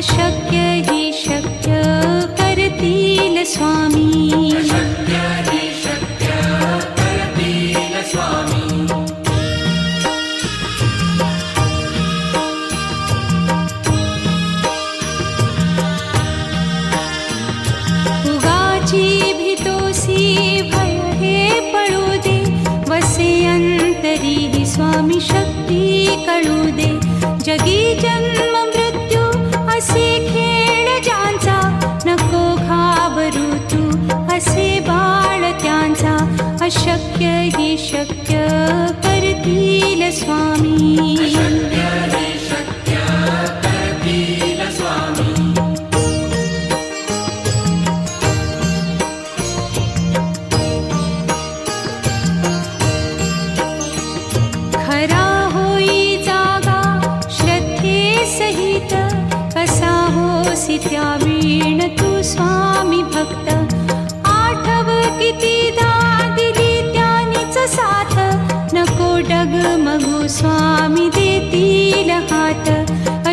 शक शक्य करतील स्वामी.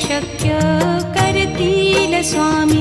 शक्य करतील स्वामी.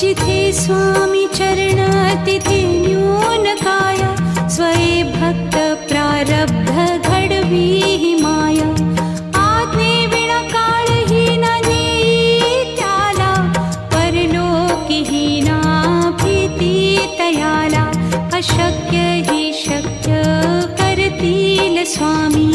जिथे स्वामी चरणतिथिन्यूनकाय स्वये भक्त प्रारब्ध घडवी माया। आज्ञे विणा काळही भक्तप्रारब्धगढवीमाय आग्ने विला परलोकिहीना प्रीति तयाला अशक्य हि शक्य करति न स्वामी।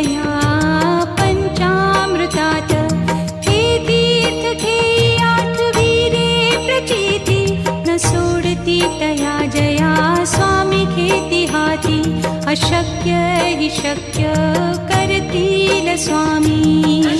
या पंचामृतात हे तीर्थ घेई आठवी रे प्रचिती न सोडती तया जया स्वामी खेती हाती। अशक्य हि शक्य करतील स्वामी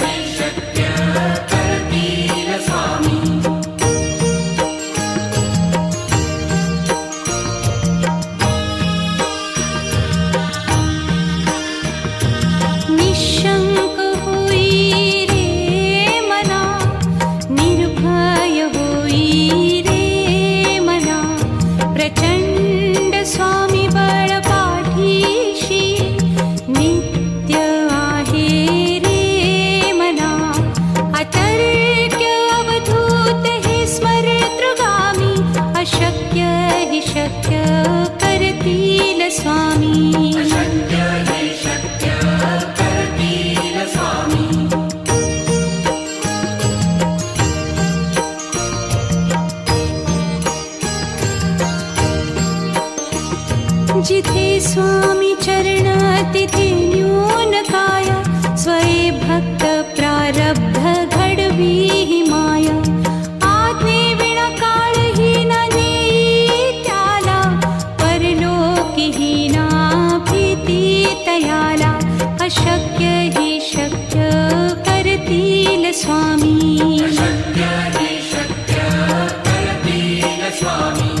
जिथे स्वामी चरण तिथे न्यून काया स्वये भक्त प्रारब्ध घडवी ही माया. आज्ञे शक्य करतील शक्य स्वामी.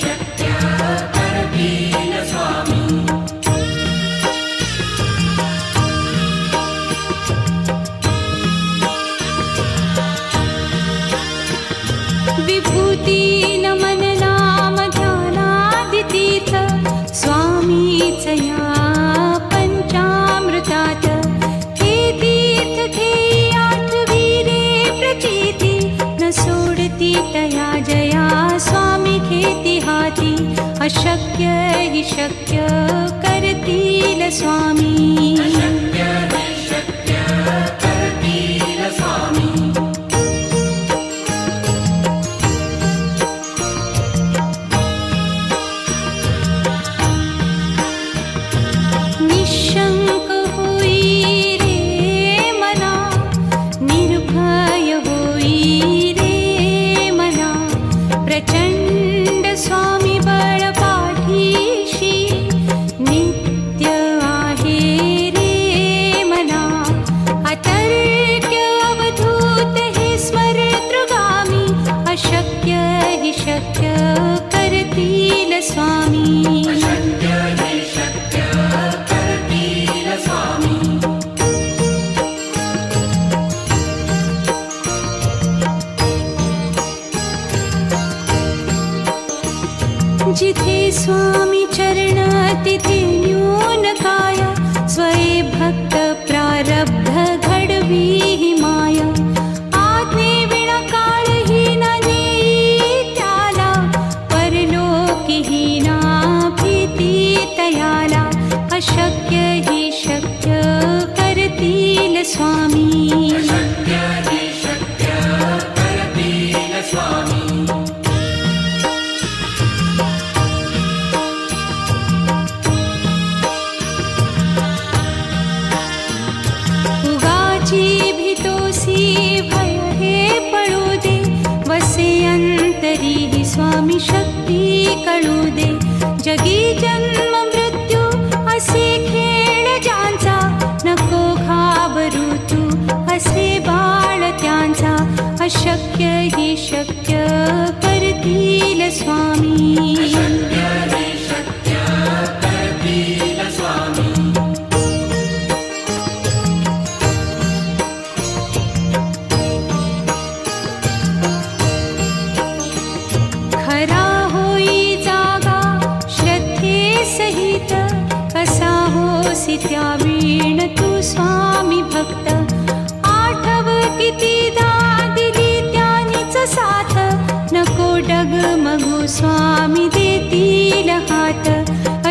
जया जया स्वामी खेती केतिहाी अशक्य हि शक्य करतील स्वामी। Swami.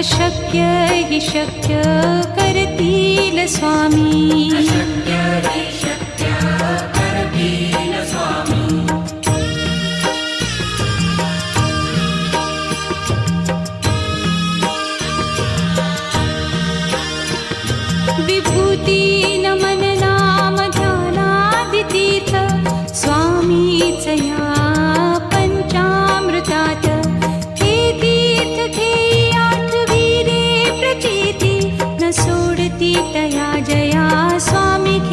अशक्य हि शक्य करतील स्वामी। विभूति न मननामजानादि स्वामी चया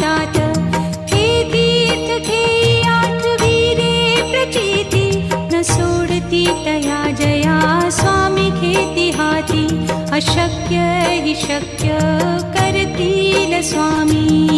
म्हणतात हे गीत न सोडती तया जया स्वामी घेती हाती. अशक्य हि शक्य करतील स्वामी.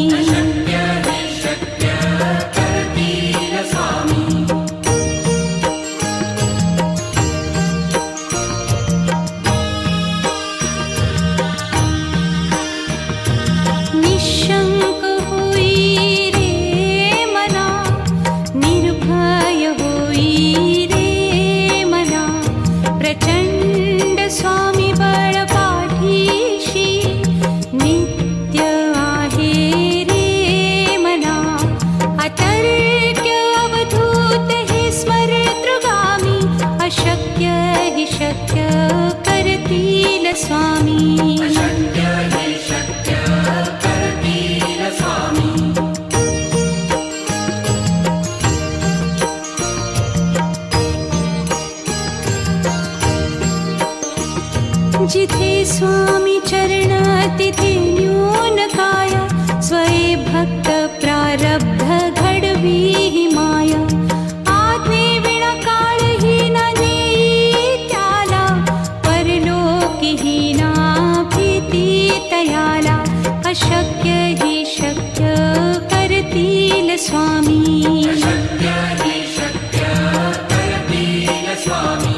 स्वामी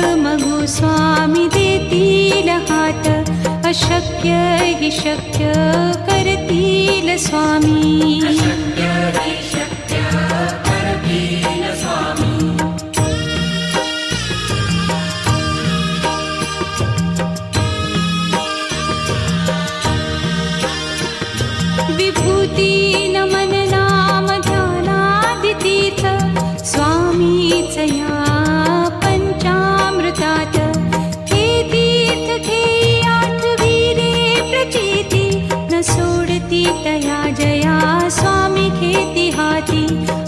मो स्वामी दे तिल अशक्य हि शक्य करतील स्वामी।